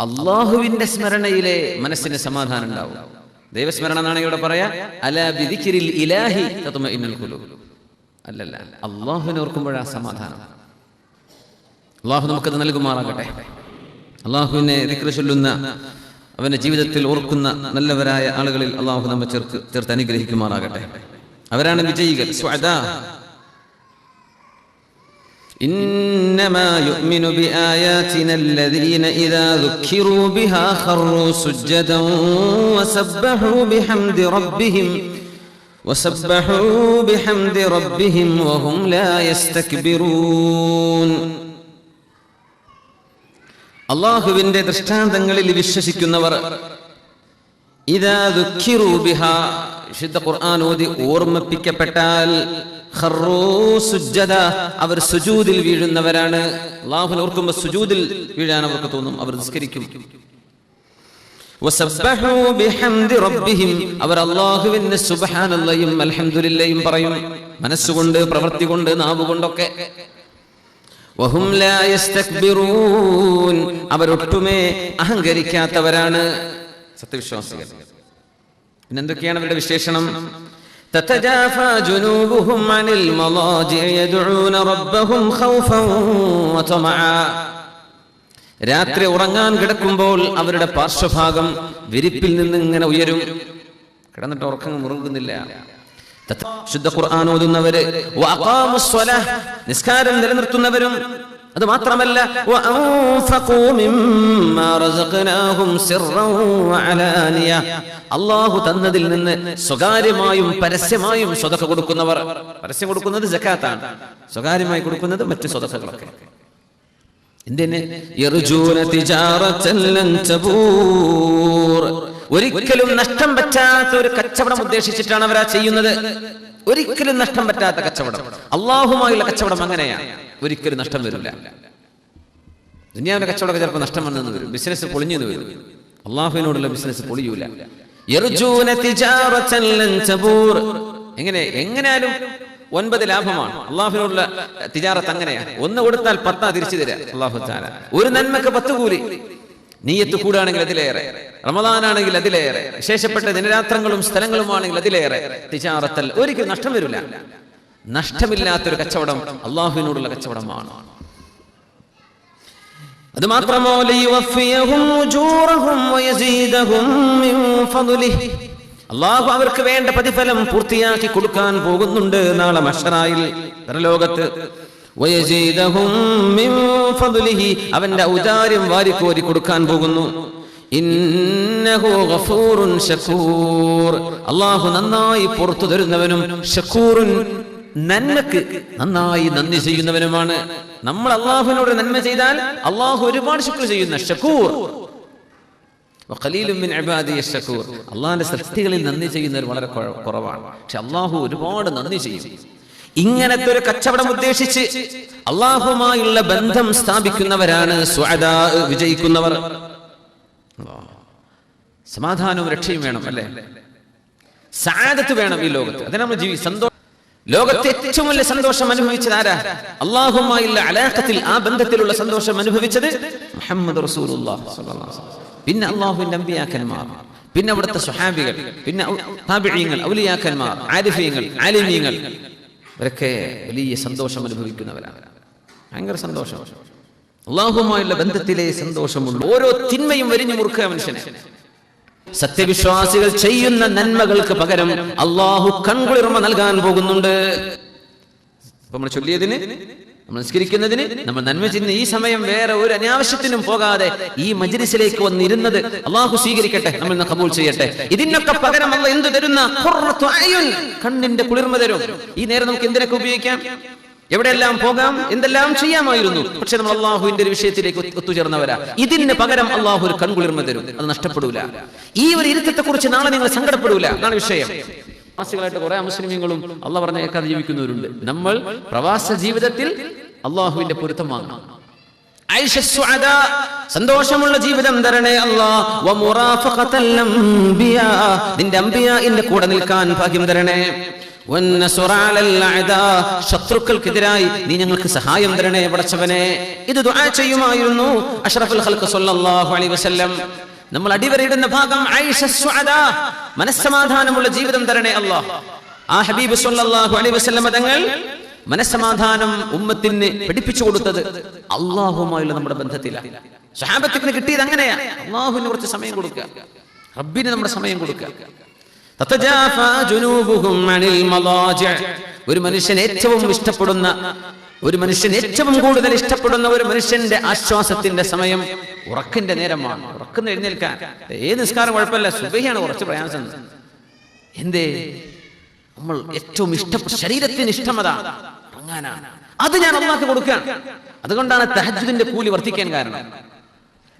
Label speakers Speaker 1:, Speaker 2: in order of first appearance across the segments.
Speaker 1: അള്ളാഹുവിന്റെ സ്മരണയിലെ മനസ്സിന് സമാധാനം ഉണ്ടാവും. ദൈവസ്മരണ എന്നാണ് ഇവിടെ പറയാ. അലാ ബിദിക്രിൽ ഇലാഹി തത്മഇന്നുൽ ഖുലൂബ്. അല്ലല്ല അള്ളാഹുവിനെ ഓർക്കുമ്പോഴാ സമാധാനം. അള്ളാഹു നമുക്കത് നൽകുമാറാകട്ടെ. അള്ളാഹുവിനെ ദിക്ര ചൊല്ലുന്ന അവന്റെ ജീവിതത്തിൽ ഓർക്കുന്ന നല്ലവരായ ആളുകളിൽ അള്ളാഹു നമ്മെ ചേർത്ത് അനുഗ്രഹിക്കുമാറാകട്ടെ. അവരാണ് വിജയികൾ إنما يؤمن بآياتنا الذين إذا ذكروا بها خروا سجدا وسبحوا بحمد ربهم وسبحوا بحمد ربهم وهم لا يستكبرون അള്ളാഹുവിന്റെ ദൃഷ്ടാന്തങ്ങളിൽ വിശ്വസിക്കുന്നവർ ഇതാ ദുഃഖിറൂ ബിഹ വിശുദ്ധ ഖുർആൻ ഓതി ഓർമ്മിപ്പിക്കപ്പെട്ടാൽ അവർ സുജൂദിൽ വീഴുന്നവരാണ്. അള്ളാഹുവിനെ ഓർക്കുമ്പോൾ സുജൂദിൽ വീഴാൻ അവർക്ക് തോന്നും അവർ നിസ്കരിക്കും. അവർ അള്ളാഹുവിന് പറയും. മനസ്സുകൊണ്ട് പ്രവൃത്തി കൊണ്ട് ലാ യസ്തക്ബിറൂൻ അവരൊട്ടുമേ അഹങ്കരിക്കാത്തവരാണ്. സത്യവിശ്വാസികൾ. പിന്നെന്തൊക്കെയാണ് അവരുടെ വിശേഷണം تتجافى جنوبهم عن المضاجع يدعون ربهم خوفا وطمعا രാത്രി ഉറങ്ങാൻ കിടക്കുമ്പോൾ അവരുടെ പാർശ്വഭാഗം വിരിപ്പിൽ നിന്ന് ഇങ്ങനെ ഉയരും കിടന്നിട്ട് ഉറക്കം മുറുകുന്നില്ല തത്ത- ശുദ്ധ ഖുർആൻ ഓതുന്നവര് വഅഖാമുസ് സ്വലാഹ്, നിസ്കാരം നിലനിർത്തുന്നവരും അത് മാത്രമല്ല. അള്ളാഹു തന്നതിൽ നിന്ന് സ്വകാര്യമായും പരസ്യമായും സ്വതക്ക കൊടുക്കുന്നവർ. പരസ്യം കൊടുക്കുന്നത് ജക്കാത്താണ് സ്വകാര്യമായി കൊടുക്കുന്നത് മറ്റു സ്വതക്കകളൊക്കെ. ഒരിക്കലും നഷ്ടം പറ്റാത്ത ഒരു കച്ചവടം ഉദ്ദേശിച്ചിട്ടാണ് അവരാ ചെയ്യുന്നത്. ഒരിക്കലും നഷ്ടം പറ്റാത്ത കച്ചവടം. അള്ളാഹുമായുള്ള കച്ചവടം അങ്ങനെയാണ് ഒരിക്കലും നഷ്ടം വരില്ല. ദുനിയാവിന്റെ കച്ചവടമൊക്കെ ചിലപ്പോൾ നഷ്ടം വന്നെന്ന് വരും. ബിസിനസ് പൊളിഞ്ഞെന്ന് വരും. അള്ളാഹുവിനോടുള്ള ബിസിനസ് പൊളിയൂല. എങ്ങനെ എങ്ങനെയാലും ഒൻപത് ലാഭമാണ്. അള്ളാഹുവിനോടുള്ള തിജാറത്ത് അങ്ങനെയാണ് ഒന്ന് കൊടുത്താൽ പത്താ തിരിച്ചു തരാം. അള്ളാഹു ഒരു നന്മക്ക് പത്ത് കൂലി. നീയത്ത് കൂടാണെങ്കിൽ അതിലേറെ. റമദാനാണെങ്കിൽ അതിലേറെ. വിശേഷപ്പെട്ട ദിനരാത്രങ്ങളും സ്ഥലങ്ങളുമാണെങ്കിൽ അതിലേറെ. തിജാറത്തൽ ഒരിക്കലും നഷ്ടം വരില്ല. നഷ്ടമില്ലാത്തൊരു കച്ചവടം അള്ളാഹുവിനോടുള്ള കച്ചവടമാണ് അത് മാത്രമോ. അള്ളാഹു അവർക്ക് വേണ്ട പ്രതിഫലം പൂർത്തിയാക്കി കൊടുക്കാൻ പോകുന്നുണ്ട് നാളെ മഷറായിൽ പരലോകത്ത്. അവന്റെ ഔദാര്യം വാരിക്കോരി കൊടുക്കാൻ പോകുന്നു അള്ളാഹു നന്നായി പുറത്തു തരുന്നവനും ഷക്കൂറുൻ നന്മക്ക് നന്നായി നന്ദി ചെയ്യുന്നവനുമാണ്. നമ്മൾ അള്ളാഹുവിനോട് നന്മ ചെയ്താൽ അള്ളാഹു ഒരുപാട് ശുക്ർ ചെയ്യുന്ന ഷക്കൂർ. അള്ളാഹിന്റെ സൃഷ്ടികളിൽ നന്ദി ചെയ്യുന്നവർ വളരെ കുറവാണ്. പക്ഷെ അള്ളാഹു ഒരുപാട് നന്ദി ചെയ്യും. ഇങ്ങനത്തെ ഒരു കച്ചവടം ഉദ്ദേശിച്ച് അള്ളാഹുമായുള്ള ബന്ധം സ്ഥാപിക്കുന്നവരാണ് വിജയിക്കുന്നവർ. സമാധാനവും രക്ഷയും വേണം അല്ലേ? സാധത്ത് വേണം ഈ ലോകത്ത്. അതിന് നമ്മൾ ജീവി സന്തോഷം ലോകത്തെ ഏറ്റവും വലിയ സന്തോഷം അനുഭവിച്ചത് ആരാ? അള്ളാഹുമായുള്ള അലാഖത്തിൽ ആ ബന്ധത്തിലുള്ള സന്തോഷം അനുഭവിച്ചത് മുഹമ്മദ്. പിന്നെ അള്ളാഹുവിന്റെ അമ്പിയാക്കന്മാർ പിന്നെ അവിടുത്തെ സുഹാബികൾ പിന്നെ താപിഴിയങ്ങൾ ഔലിയാക്കന്മാർ ആരിഫീങ്ങൾ ആലിമീങ്ങൾ. ഇവരൊക്കെ വലിയ സന്തോഷം അനുഭവിക്കുന്നവരാണ്. ഭയങ്കര സന്തോഷം. അള്ളാഹുമായുള്ള ബന്ധത്തിലെ സന്തോഷമുള്ളൂ. ഓരോ തിന്മയും വരിഞ്ഞു മുറുക്കുക മനുഷ്യനെ. സത്യവിശ്വാസികൾ ചെയ്യുന്ന നന്മകൾക്ക് പകരം അള്ളാഹു കൺകുളിർമ നൽകാൻ പോകുന്നുണ്ട്. നമ്മൾ ചൊല്ലിയതിന് നമ്മൾ നമ്മൾ നന്മ ചെയ്യുന്ന ഈ സമയം വേറെ ഒരു അനാവശ്യത്തിനും പോകാതെ ഈ മജ്ലിസിലേക്ക് വന്നിരുന്നത് അള്ളാഹു സ്വീകരിക്കട്ടെ നമ്മൾ കബൂൾ ചെയ്യട്ടെ. ഇതിനൊക്കെ പകരം അല്ല എന്ത് തരുന്ന. കണ്ണിന്റെ കുളിർമ തരും. ഈ നേരം നമുക്ക് എന്തിനൊക്കെ ഉപയോഗിക്കാം? എവിടെയെല്ലാം പോകാം എന്തെല്ലാം ചെയ്യാമായിരുന്നു? പക്ഷെ നമ്മൾ അള്ളാഹുവിന്റെ ഒരു വിഷയത്തിലേക്ക് ഒത്തു- ഒത്തുചേർന്നവരാ. ഇതിന് പകരം അള്ളാഹു ഒരു കൺകുളിർമ തരും. അത് നഷ്ടപ്പെടൂല. ഈ ഒരു ഇരുത്തത്തെ കുറിച്ച് നാളെ നിങ്ങൾ സങ്കടപ്പെടൂല. എന്നാണ് വിഷയം. പ്രവാസികളായിട്ട് കുറെ മുസ്ലിമീങ്ങളും അള്ളാഹ് പറഞ്ഞ കേൾക്കാതെ ജീവിക്കുന്നവരുണ്ട്. നമ്മൾ പ്രവാസ ജീവിതത്തിൽ അള്ളാഹുവിന്റെ പൊരുത്തം വാങ്ങണം. സന്തോഷമുള്ള ജീവിതം തരണേ അള്ളാഹ് നിന്റെ അമ്പിയ കൂടെ നിൽക്കാൻ ഭാഗ്യം തരണേ. ശത്രുക്കൾക്കെതിരായി നീ ഞങ്ങൾക്ക് സഹായം തരണേ പടച്ചവനെ. ഇത് ദുആ ചെയ്യുമായിരുന്നു അഷ്റഫുൽ സല്ലല്ലാഹു അലൈഹി വസല്ലം. നമ്മൾ അടിവരയിടുന്ന ഭാഗം ആയിഷ. മനസ്സമാധാനമുള്ള ജീവിതം തരണേ അല്ലാഹ്. ആ ഹബീബ് സല്ലല്ലാഹു അലൈഹി വസല്ലം തങ്ങൾ മനസ്സമാധാനം ഉമ്മത്തിന് പഠിപ്പിച്ചു കൊടുത്തത് അള്ളാഹുമായുള്ള നമ്മുടെ ബന്ധത്തിലാണ് സഹാബത്തിന് കിട്ടിയത് അങ്ങനെയാ. അള്ളാഹുവിന് കുറച്ച് സമയം കൊടുക്കുക. റബ്ബിന് നമ്മുടെ സമയം കൊടുക്കുക. ഒരു മനുഷ്യൻ ഏറ്റവും ഇഷ്ടപ്പെടുന്ന ഒരു മനുഷ്യൻ ഏറ്റവും കൂടുതൽ ഇഷ്ടപ്പെടുന്ന ഒരു മനുഷ്യന്റെ ആശ്വാസത്തിന്റെ സമയം ഉറക്കിന്റെ നേരമാണ്. ഉറക്കുന്ന എഴുന്നേൽക്കാൻ. ഏത് നിസ്കാരം കുഴപ്പമില്ല. സുബഹിയാണ് കുറച്ച് പ്രയാസം. എന്തേ? നമ്മൾ ഏറ്റവും ഇഷ്ടപ്പെട്ട ശരീരത്തിന് ഇഷ്ടമതാണ്. അത് ഞാൻ അള്ളാഹ് കൊടുക്കുകയാണ്. അതുകൊണ്ടാണ് തഹജുദിന്റെ കൂലി വർദ്ധിക്കാൻ കാരണം.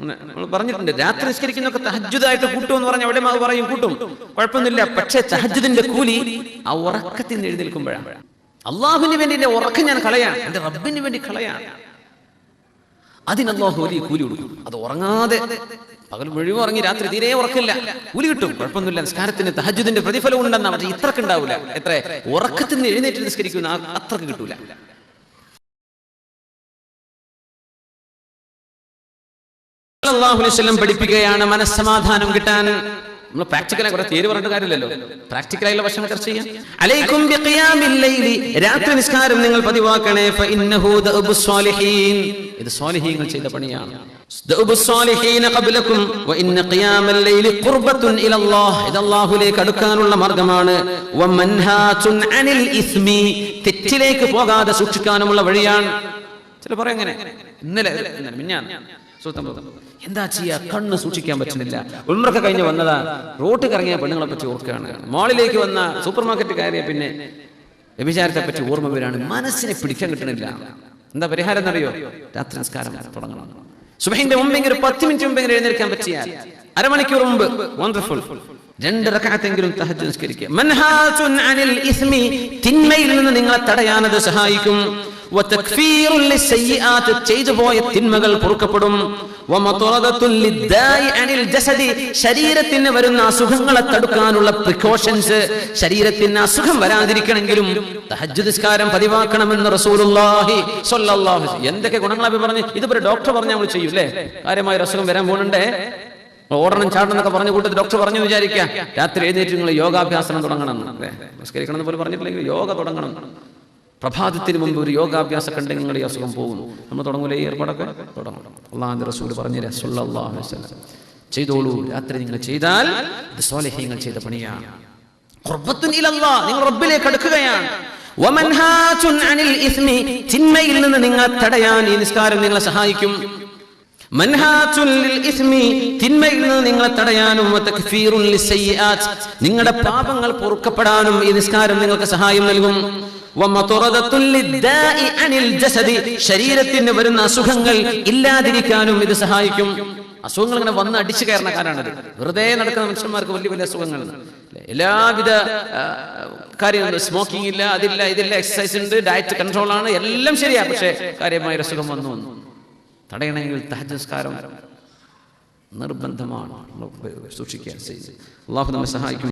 Speaker 1: നമ്മൾ പറഞ്ഞിട്ടുണ്ട് രാത്രി നിസ്കരിക്കുന്നൊക്കെ തഹജുദായിട്ട് കൂട്ടും എന്ന് പറഞ്ഞ അവിടെ അത് പറയും കൂട്ടും. കുഴപ്പമൊന്നുമില്ല. പക്ഷേ തഹജുദിന്റെ കൂലി ആ ഉറക്കത്തിൽ നിന്ന് എഴുന്നേൽക്കുമ്പോഴാണ്. അള്ളാഹുവിന് വേണ്ടി എന്റെ ഉറക്കം ഞാൻ കളയാണ്. എന്റെ റബ്ബിന് വേണ്ടി കളയാണ്. അതിന് അള്ളാഹു വലിയ കൂലി കൊടുക്കും. അത് ഉറങ്ങാതെ പകൽ മുഴുവൻ ഉറങ്ങി രാത്രി തീരെ ഉറക്കില്ല. കൂലി കിട്ടും. കുഴപ്പമൊന്നുമില്ല. നിസ്കാരത്തിന് തഹജുദിന്റെ പ്രതിഫലം ഉണ്ടെന്നാ പക്ഷേ ഇത്രക്ക് ഉണ്ടാവില്ല എത്ര? ഉറക്കത്തിൽ നിന്ന് എഴുന്നേറ്റ് നിസ്കരിക്കുന്ന അത്രയ്ക്ക് കിട്ടൂല. വസല്ലം പഠിപ്പിക്കുകയാണ് മനസ്സമാധാനം കിട്ടാൻ. നമ്മൾ പ്രാക്ടിക്കലായി കുറെ തീര് പറഞ്ഞിട്ട് കാര്യമില്ലല്ലോ. പ്രാക്ടിക്കലായുള്ള വശം ചർച്ച ചെയ്യാം. അലൈക്കും രാത്രി നിസ്കാരം നിങ്ങൾ പതിവാക്കണേ. ഇത് സ്വാലിഹീങ്ങൾ ചെയ്ത പണിയാണ്. ദഅബു സ്വാലിഹീന ഖബ്ലക്കും. വഇന്ന ഖിയാമൽ ലൈലി ഖുർബത്തുൻ ഇലല്ലാഹ്. ഇത് അല്ലാഹുവിലേക്ക് അടുക്കാനുള്ള ഇസ്മി. തെറ്റിലേക്ക് പോകാതെ സൂക്ഷിക്കാനുമുള്ള വഴിയാണ്. ചില പറയങ്ങനെ ഇന്നലെ പറഞ്ഞു. എന്താ ചെയ്യാ? കണ്ണ് സൂക്ഷിക്കാൻ പറ്റുന്നില്ല. ഉൾമുറക്ക കഴിഞ്ഞ് വന്നതാ. റോട്ടിൽ കറങ്ങിയ പെണ്ണുങ്ങളെ പറ്റി ഓർക്കുകയാണ്. മോളിലേക്ക് വന്ന സൂപ്പർ മാർക്കറ്റ് കയറിയ പിന്നെ വ്യഭിചാരത്തെ പറ്റി ഓർമ്മ വരാണ് മനസ്സിനെ പിടിക്കാൻ കിട്ടണില്ല എന്താ പരിഹാരം എന്നറിയോ? രാത്രി നമസ്കാരം തുടങ്ങണം. സുബഹിന്റെ മുമ്പെങ്കിലും പത്ത് മിനിറ്റ് മുമ്പെങ്കിലും എഴുന്നേൽക്കാൻ പറ്റിയാൽ? അരമണിക്കൂർ മുമ്പ്. വണ്ടർഫുൾ രണ്ട് റക്കാത്തെങ്കിലും തഹജ്ജു നിസ്കരിക്കുക. മൻഹാസുൻ അനിൽ ഇസ്മി. തിന്മയിൽ നിന്ന് നിങ്ങളെ തടയാനത് സഹായിക്കും. ചെയ്തു പോയ തിന്മകൾ പൊറുക്കപ്പെടും. ശരീരത്തിന് വരുന്ന അസുഖങ്ങളെ തടുക്കാനുള്ള പ്രിക്കോഷൻസ് ശരീരത്തിന് അസുഖം വരാതിരിക്കണമെങ്കിലും തഹജ്ജുദ് നിസ്കാരം പതിവാക്കണമെന്ന് അലൈഹി വസല്ലം. എന്തൊക്കെ ഗുണങ്ങളാ പറഞ്ഞ്? ഇതിപ്പോ ഡോക്ടർ പറഞ്ഞാൽ നമ്മൾ ചെയ്യൂ അല്ലേ കാര്യമായ അസുഖം വരാൻ പോകുന്നുണ്ടേ ഓടണം ചാടണം എന്നൊക്കെ പറഞ്ഞ കൂട്ടത്തിൽ ഡോക്ടർ പറഞ്ഞു വിചാരിക്കാം. രാത്രി എഴുന്നേറ്റ് നിങ്ങൾ യോഗാഭ്യാസം തുടങ്ങണം. നമസ്കരിക്കണം എന്ന് പോലും പറഞ്ഞിട്ടില്ലെങ്കിൽ യോഗ തുടങ്ങണം. പ്രഭാതത്തിന് മുമ്പ് ഒരു യോഗാഭ്യാസ കണ്ടെങ്കിൽ നിങ്ങൾ ഈ അസുഖം പോകുന്നു. നമ്മൾ തുടങ്ങൂലേ? ഈ ഏർപ്പാടൊക്കെ? തുടങ്ങണം അള്ളാഹ് റസൂൽ പറഞ്ഞു വസല്ലം. ചെയ്തോളൂ. രാത്രി നിങ്ങൾ ചെയ്താൽ സ്വാലിഹ്യങ്ങൾ ചെയ്ത പണിയാണ്. നിങ്ങൾ റബ്ബിലേക്ക് അടുക്കുകയാണ്. തിന്മയിൽ നിന്ന് നിങ്ങൾ തടയാൻ ഈ നിസ്കാരം നിങ്ങളെ സഹായിക്കും. തിന്മയിൽ നിന്ന് നിങ്ങളെ തടയാനും നിങ്ങളുടെ പാപങ്ങൾ പൊറുക്കപ്പെടാനും ഈ നിസ്കാരം നിങ്ങൾക്ക് സഹായം നൽകും. ശരീരത്തിന് വരുന്ന അസുഖങ്ങൾ ഇല്ലാതിരിക്കാനും ഇത് സഹായിക്കും. അസുഖങ്ങൾ ഇങ്ങനെ വന്ന് അടിച്ചു കയറുന്ന കാരാണിത് വെറുതെ നടക്കുന്ന മനുഷ്യന്മാർക്ക് വലിയ വലിയ അസുഖങ്ങൾ? എല്ലാവിധ കാര്യങ്ങൾ സ്മോക്കിംഗ് ഇല്ല അതില്ല ഇതില്ല എക്സസൈസ് ഉണ്ട് ഡയറ്റ് കൺട്രോൾ ആണ് എല്ലാം ശരിയാ. പക്ഷേ കാര്യമായ അസുഖം വന്നു. വന്നു തടയണമെങ്കിൽ നിർബന്ധമാണ്. സൂക്ഷിക്കാൻ അള്ളാഹു നമ്മെ സഹായിക്കും.